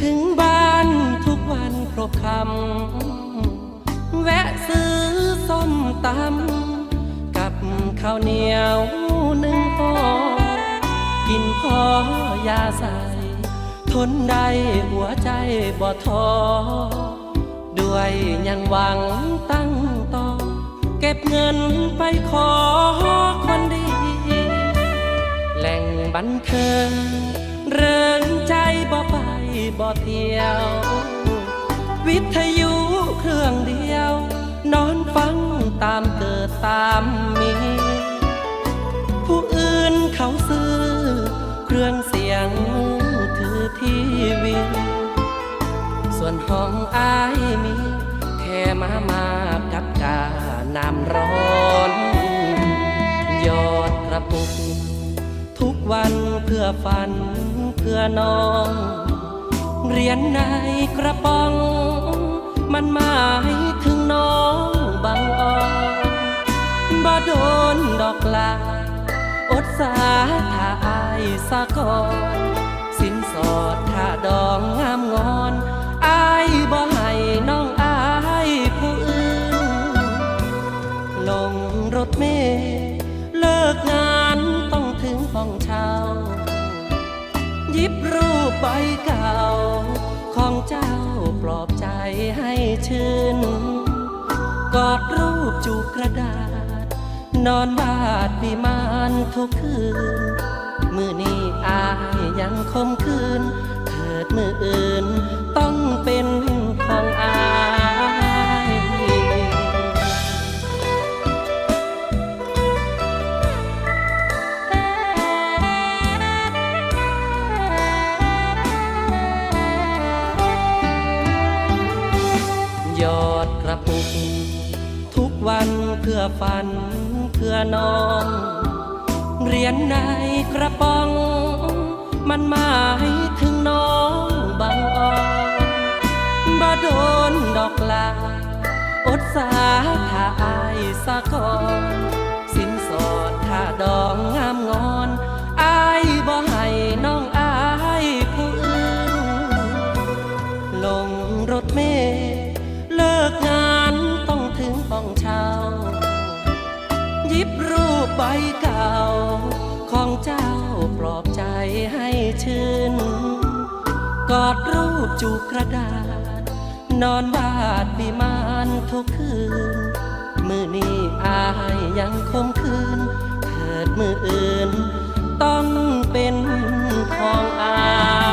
ถึงบ้านทุกวันครบคำแวะซื้อส้มตำกับข้าวเหนียวหนึ่งห่อกินพอยาใสทนได้หัวใจบ่ท้อด้วยยังหวังตั้งต่อ เก็บเงินไปขอคนดี แหล่งบันเทิงเริง ใจบ่ไปบ่เที่ยว วิทยุเครื่องเดียว นอนฟังตามเกิดตามมี ผู้อื่นเขาซื้อ เครื่องเสียงมือถือทีวี ส่วนห้องอายมี แค่มามากับกาน้ำร้อน เพื่อฝันเพื่อน้องเหรียญในกระป๋อง มันหมายถึงน้องบางอ่อนบ่โดนดอกลา อดสาถ้าอายสะกอนสินสอดถ้าดองงามงอนอายบ่ให้น้องอายผู้อื่นลงรถเมล์ ยิบรูปใบเก่า ของเจ้าปลอบใจให้ชื่น กอดรูปจูบกระดาษ นอนวาดวิมานทุกคืน มือนี้อายยังคมคืน เถิดมืออื่นต้องเป็น อดกระปุก ทุกวันเพื่อฝันเพื่อน้องเหรียญในกระป๋อง มันหมายถึงน้องบางอ่อนบ่โดนดอกลา อดสาถ้าอายสะกอนสินสอดถ้าดอ ยิบรูปใบเก่า ของเจ้าปลอบใจให้ชื่น กอดรูปจูบกระดาษ นอนบาดวิมานทุกคืน มือนี้อายยังคมคืน เถิดมืออื่น ต้องเป็นของอา